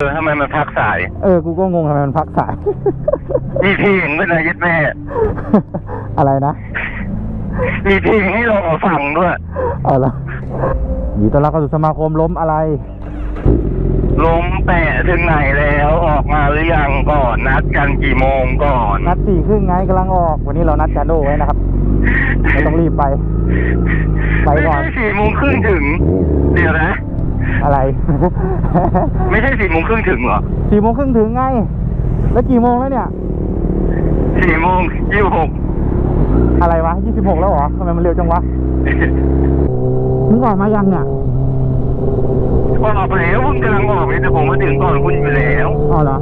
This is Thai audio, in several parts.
เออทำไมมันพักสาย เออ กูก็งงทำไมมันพักสาย มีเพลงด้วยนะยัดแม่ อะไรนะ มีเพลงให้เราฟังด้วย เอาละยินดีต้อนรับเข้าสู่สมาคมล้มอะไร ล้มแปะถึงไหนแล้วออกมาหรือยังก่อน นัดกันกี่โมงก่อน นัดสี่ครึ่งไงกำลังออก วันนี้เรานัดจาโดไว้นะครับ ไม่ต้องรีบไป ไปไม่ก่อนใช่สี่โมงครึ่งถึง เดี๋ยวนะ อะไร ไม่ใช่สี่โมงครึ่งถึงเหรอสี่โมงครึ่งถึงไง แล้วกี่โมงแล้วเนี่ยสี่โมงยี่สิบหกอะไรวะยี่สิบหกแล้วเหรอทำไมมันเร็วจังวะมึงออกมายังเนี่ยออกแล้วคุณกำลังออกเลยแต่ผมมาถึงก่อนคุณอยู่แล้วอ๋อเหรอ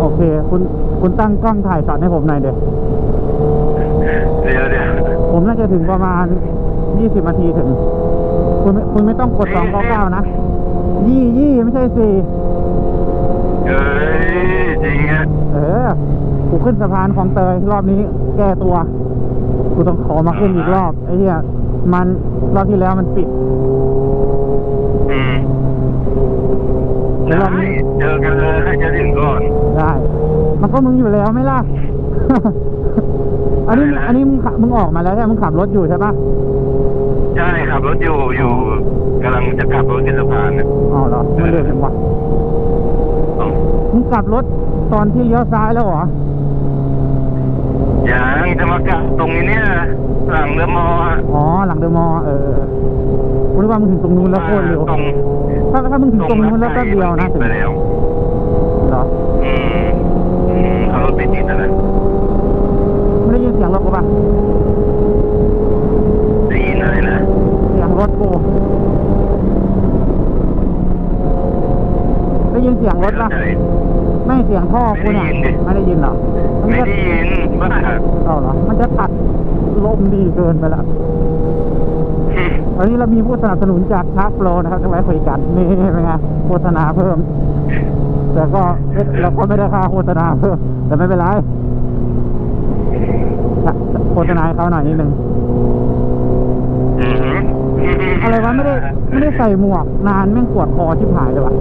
โอเค คุณคุณตั้งกล้องถ่ายช็อตให้ผมหน่อยเดี๋ยวเดี๋ยวเดี๋ยวผมน่าจะถึงประมาณยี่สิบนาทีถึง คุณไม่คุณไม่ต้องกดสองเก้าเก้านะ ยี่ยี่ไม่ใช่สี่เอ้ยจริงอะเออกูขึ้นสะพานของเตยรอบนี้ แก้ตัว กูต้องขอมาขึ้นอีกรอบไอ้เหี้ยมันรอบที่แล้วมันปิดอืมเดี๋ยวรอบได้นี้เจอกันเลยให้จะถึงก่อน ได้ มันก็มึงอยู่แล้วไหม่ล่ะ อันนี้อะไรนะอันนี้มึงขับมึงออกมาแล้วใช่ไหมมึงขับรถอยู่ใช่ปะ ใช่ขับรถอยู่อยู่กำลังจะขับรถขึ้นสะพานนะอ๋อเหรอมันเร็วจังวะเอ้ามึงกลับรถตอนที่เลี้ยวซ้ายแล้วเหรอ ยังจะมากลับตรงนี้เนี่ยหลังเรือมออะอ๋อ หลังเดอะมอลล์เออกูนึกว่ามึงถึงตรงนู้นแล้วโคตรเร็วตรงถ้าถ้ามึงถึงตรงนู้นแล้วแป๊บเดียวนะถึงไปแล้ว เหรออืมอืมเขารถไปติดอะไรไม่ได้ยินเสียงรถกูปะ ได้ยินอะไรนะ เสียง รถกูได้ยินเสียงรถปะไม่ไม่เสียงท่อกูเนี่ยไม่ได้ยินดิไม่ได้ยินเหรอมันได้จะยินบ้าเอาเหรอ มันจะตัดลมดีเกินไปละตอนนี้เรามีผู้สนับสนุนจากชาร์จโฟลนะครับจะไว้คุยกันนี่เป็นไงโฆษณาเพิ่ม แต่ก็เอ๊ะเราก็ไม่ได้ค่าโฆษณาเพิ่ม แต่ไม่เป็นไรโฆษณาให้เขาหน่อยนิดนึงอืม อะไรวะไม่ได้ไม่ได้ใส่หมวกนานแม่งปวดคอชิบหายเลยวะ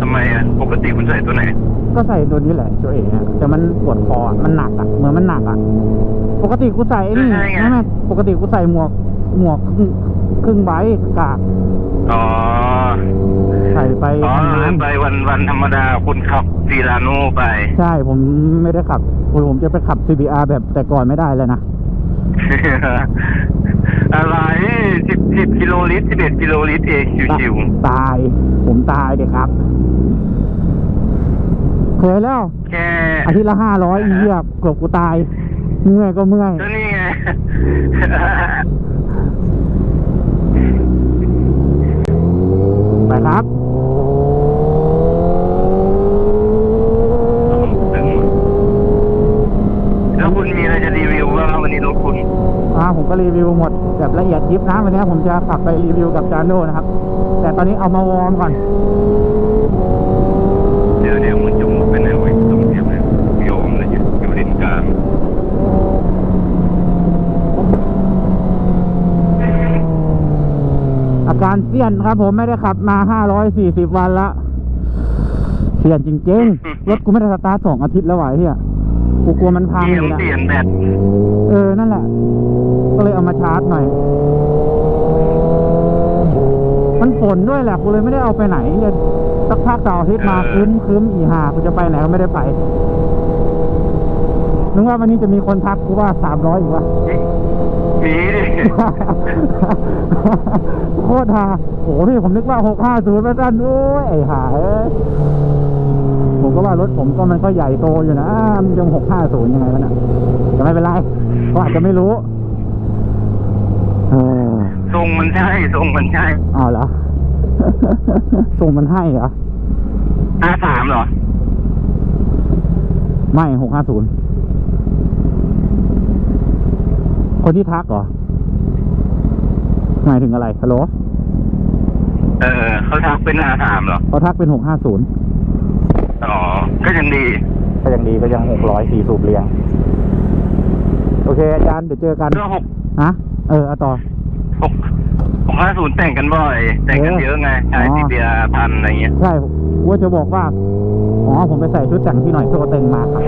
ทำไมอะปกติคุณใส่ตัวไหน ก็ใส่ตัวนี้แหละตัวเองอะแต่มันปวดคออะมันหนักอะเหมือนมันหนักอะปกติกูใส่ไอ้นี่ใช่ไง ไม่ไม่ปกติกูใส่หมวกหมวกครึ่งครึ่งใบกากอ๋อใส่ไปอ๋อทำงานไปวันวันธรรมดาคุณขับซีราโน่ไป ใช่ผมไม่ได้ขับผมผมจะไปขับ CBR แบบแต่ก่อนไม่ได้เลยนะ อะไรสิบสิบกิโลลิตรสิบเอ็ดกิโลลิตรเองชิวตาย ผมตายเด็กครับ เคยแล้ว ๆแค่อาทิตย์ละห้าร้อยอีเหี้ยกลบกูตาย เมื่อยก็เมื่อย ก็นี่ไง ไปครับ แล้วคุณมีอะไรจะรีวิวบ้างวันนี้รถคุณ อ่าผมก็รีวิวหมดแบบละเอียดยิบ นะวันนี้ผมจะขับไปรีวิวกับจานโดนะครับ แต่ตอนนี้เอามาวอร์มก่อน เดี๋ยวเดี๋ยวมันจะมุดไปไหนวะตรงเทียบเลยโยมเลยอยู่อยู่เลนกลางอาการเสี้ยนครับผมไม่ได้ขับมา 540 วันละเสี้ยนจริงๆรถกูไม่ได้สตาร์ทสองอาทิตย์แล้ววะไอ้เฮีย กูกลัวมันพังเตรีอยมยู่นะเปลี่ยนแบตเออ นั่นแหละ ก็เลยเอามาชาร์จหน่อย มันฝนด้วยแหละ กูเลยไม่ได้เอาไปไหนเนี่ยสักพักเสาร์อาทิตย์มาคืมคืมอีหากูจะไปไหนก็ไม่ได้ไป นึกว่าวันนี้จะมีคนทักกูว่าสามร้อยอีกวะ มีดิโคตรฮาโหพี่ผมนึกว่าหกห้าศูนย์มาสั้นโอ้ยไอ้ห่าเอ้ย ผมก็ว่ารถผมก็มันก็ใหญ่โตอยู่นะมันจะหกห้าศูนย์ยังไงวะน่ะแต่ไม่เป็นไรเขาอาจจะไม่รู้เออทรงมันใช่ทรงมันใช่เอาเหรอส่งมันให้เหรออาสามเหรอ ไม่หกห้าศูนย์คนที่ทักเหรอหมายถึงอะไรฮัลโหลเออเขาทักเป็นอาสามเหรอเขาทักเป็นหกห้าศูนย์อ๋อ ก็ยังดี ก็ยังดีก็ยังหกร้อยสี่สูบเรียง โอเคอาจารย์เดี๋ยวเจอกันก็หกฮะเออเอาต่อหกห้าศูนย์แต่งกันบ่อย แต่งกันเยอะไงใช้อ๋อทีเดียพันอะไรเงี้ยใช่ว่าจะบอกว่าอ๋อผมไปใส่ชุดแต่งที่หน่อยโซเต็งมาครับ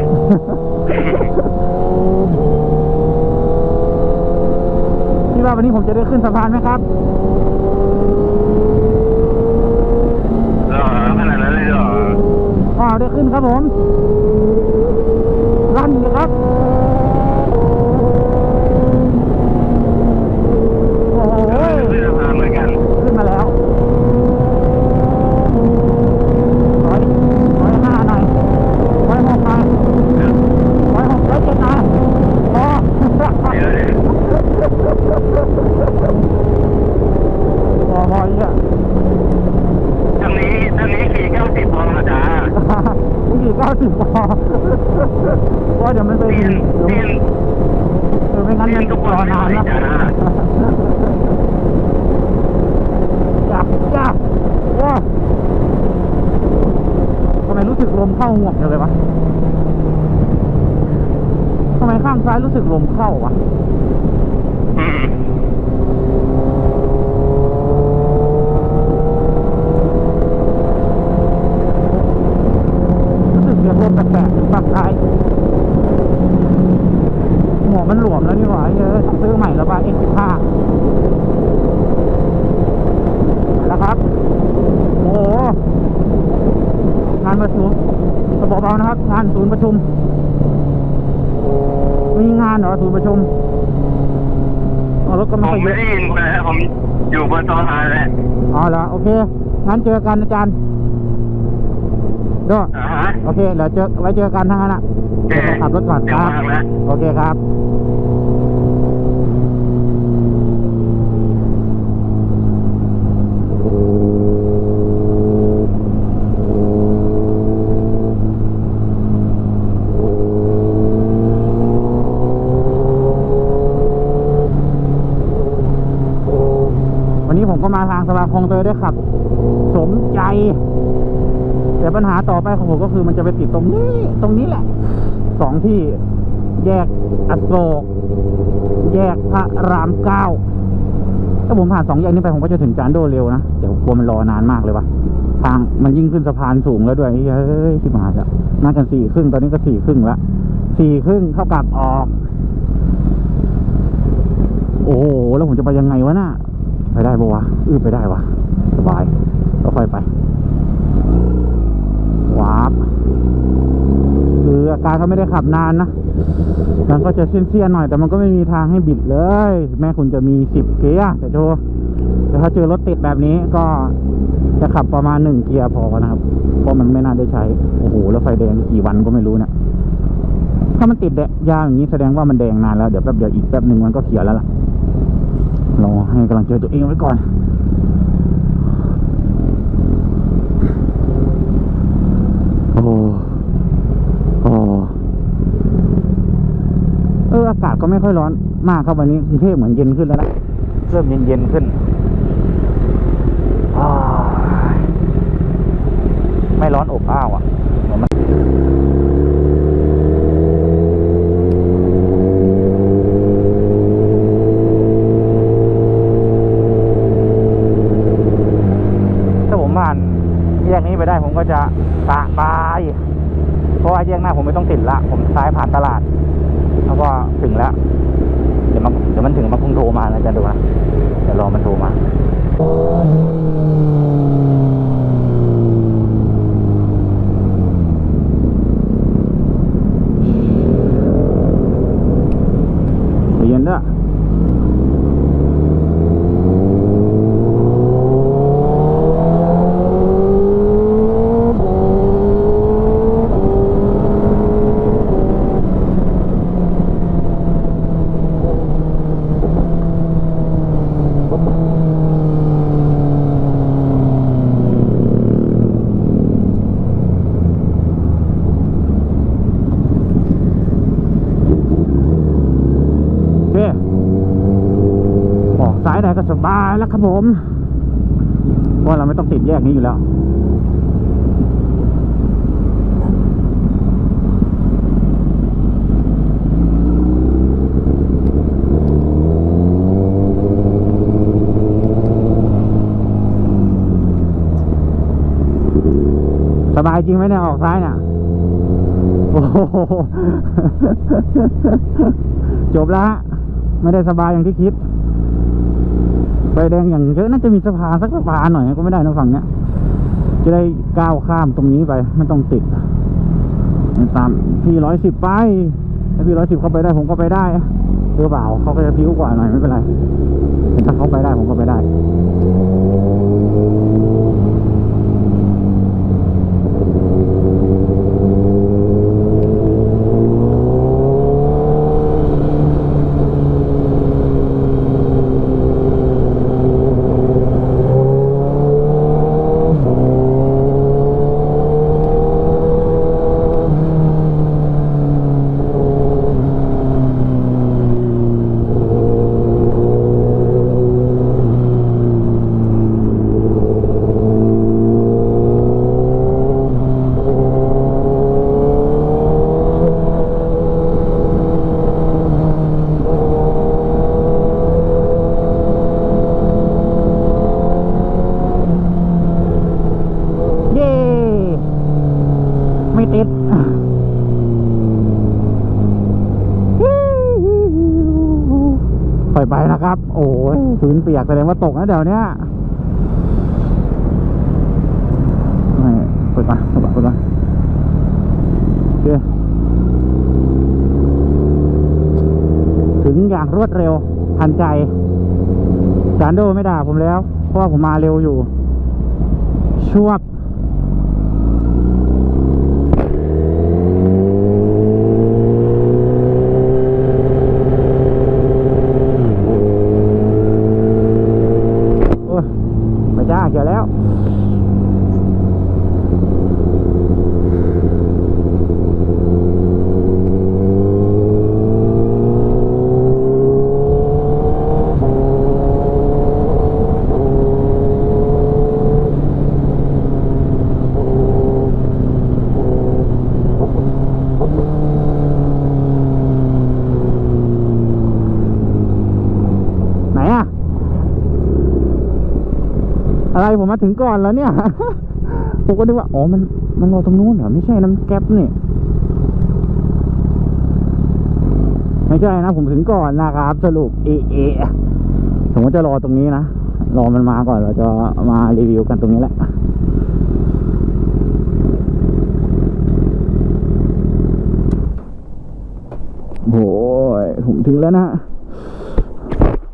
คิดว่าวันนี้ผมจะได้ขึ้นสะพานไหมครับ เหรอขนาดนั้นเลยเหรอ อ๋อได้ขึ้นครับผมรันเลยครับ โอ้โห เรือพาเหมือนกัน ขึ้นมาแล้วร้อยร้อยห้าหน่อยร้อยหกหน่อยร้อยหกร้อยเจ็ดหน่อยพอ เดี๋ยวเดี๋ยว พอพอเยอะ ทางนี้ทางนี้ขี่เก้าสิบพอละจ้า ผู้หญิงเก้า สิบพอเพราะเดี๋ยวมันไปเรียนเดี๋ยวเรียนเดี๋ยวไม่งั้นเรียมันนทุกรอนานไม่แล้วไหวจ้าจับจับว้าทำไมรู้สึกลมเข้าห่วงจังเลยวะทำไมข้างซ้ายรู้สึกลมเข้าวะ อืม รู้สึกเสียงลมแปลกๆถึงฝั่งซ้ายหัวมันหลวมแล้วนี่หว่าเยอะต้องซื้อใหม่แล้วป่ะ X15 แล้วครับ โอ้โห งานประชุมจะบอกเบานะครับ งานศูนย์ประชุม มีงานเหรอศูนย์ประชุมอ๋อรถก็ผไม่มค่อยเยไม่อะได้ยินคุณนะผมอยู่บนโซฟาแหละอ๋อเหรอโอเคงั้นเจอกันอาจารย์ด้วยอ่าฮะโอเคเดี๋ยวเจอไว้เจอกันทั้งนั้นอะโอเคเดี๋ยวผมขับรถก่อนเดี๋คยวรับวางนะโอเคครับ วันนี้ผมก็มาทา งสะพานคลองเตยได้ขับ สมใจ แต่ปัญหาต่อไปของผมก็คือมันจะไปติดตรงนี้ ตรงนี้แหละสองที่แยกอโศกแยกพระรามเก้าถ้าผมผ่านสองแยกนี้ไปผมก็จะถึงจานโดเร็วนะเดี๋ยวกลัวมันรอนานมากเลยวะทางมันยิ่งขึ้นสะพานสูงแล้วด้วยเฮ้ยที่มาแล้วน่ากันสี่ครึ่งตอนนี้ก็สี่ครึ่งละสี่ครึ่งเท่ากับออก โอ้โหแล้วผมจะไปยังไงวะน่ะ ไปได้ปะวะอื้อไปได้วะสบายก็ค่อยไปวาบคืออาการก็ไม่ได้ขับนานนะมันก็จะเสี้ยนๆหน่อย แต่มันก็ไม่มีทางให้บิดเลย แม้คุณจะมีสิบเกียร์แต่โชว์แต่ถ้าเจอรถติดแบบนี้ก็จะขับประมาณหนึ่งเกียร์พอนะครับ เพราะมันไม่น่าได้ใช้ โอ้โห แล้วไฟแดงกี่วันก็ไม่รู้เนะี่ยถ้ามันติดแดงยาวอย่างนี้แสดงว่ามันแดงนานแล้ว เดี๋ยวแป๊บเดียวอีกแป๊บหนึ่งมันก็เขียวแล้วล่ะ รอให้กำลังใจตัวเองไว้ก่อน โอ้โอ้เอออากาศก็ไม่ค่อยร้อนมากครับวันนี้กรุงเทพเหมือนเย็นขึ้นแล้วนะเริ่มเย็นเย็นๆขึ้นอ้ายไม่ร้อนอบอ้าวอะ ครับผมว่าเราไม่ต้องติดแยกนี้อยู่แล้วสบายจริงไหมเนี่ยออกซ้ายเนี่ยจบแล้ว ไม่ได้สบายอย่างที่คิด ไฟแดงอย่างเยอะน่าจะมีสะพานสักสะพานหน่อยก็ไม่ได้นะฝั่งเนี้ย จะได้ก้าวข้ามตรงนี้ไปไม่ต้องติดตามพี่ร้อยสิบไปถ้าพี่ร้อยสิบเข้าไปได้ผมก็ไปได้หรือเปล่าเขาก็จะพิ้วกว่าหน่อยไม่เป็นไรแต่ถ้าเขาไปได้ผมก็ไปได้ เย้ ไม่ติด ปล่อยไปนะครับ โอ้ยพื้นเปีย กแสดงว่าตกนะเดี๋ยวนี้ไม่เปิดมาเปิดมาเปิดมาโอเคถึงอย่างรวดเร็วทันใจจานโดไม่ด่าผมแล้ว เพราะว่าผมมาเร็วอยู่ ชวบ โอ้ยไปจ้า เกี่ยวแล้ว ไหนอะอะไร ผมมาถึงก่อนแล้วเนี่ยผมก็นึกว่า อ๋อ มัน มันรอตรงนู้นเหรอ ไม่ใช่น้ำแก๊ปนี่ ไม่ใช่นะ ผมถึงก่อนนะครับสรุป เอเอผมก็จะรอตรงนี้นะ รอมันมาก่อน เราจะมารีวิวกันตรงนี้แหละโอ้ยผมถึงแล้วนะ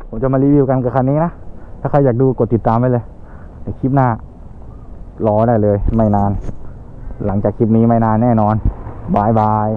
ผมจะมารีวิวกันกับคันนี้นะ ถ้าใครอยากดูกดติดตามไว้เลย คลิปหน้ารอได้เลย ไม่นาน หลังจากคลิปนี้ไม่นานแน่นอนบายบาย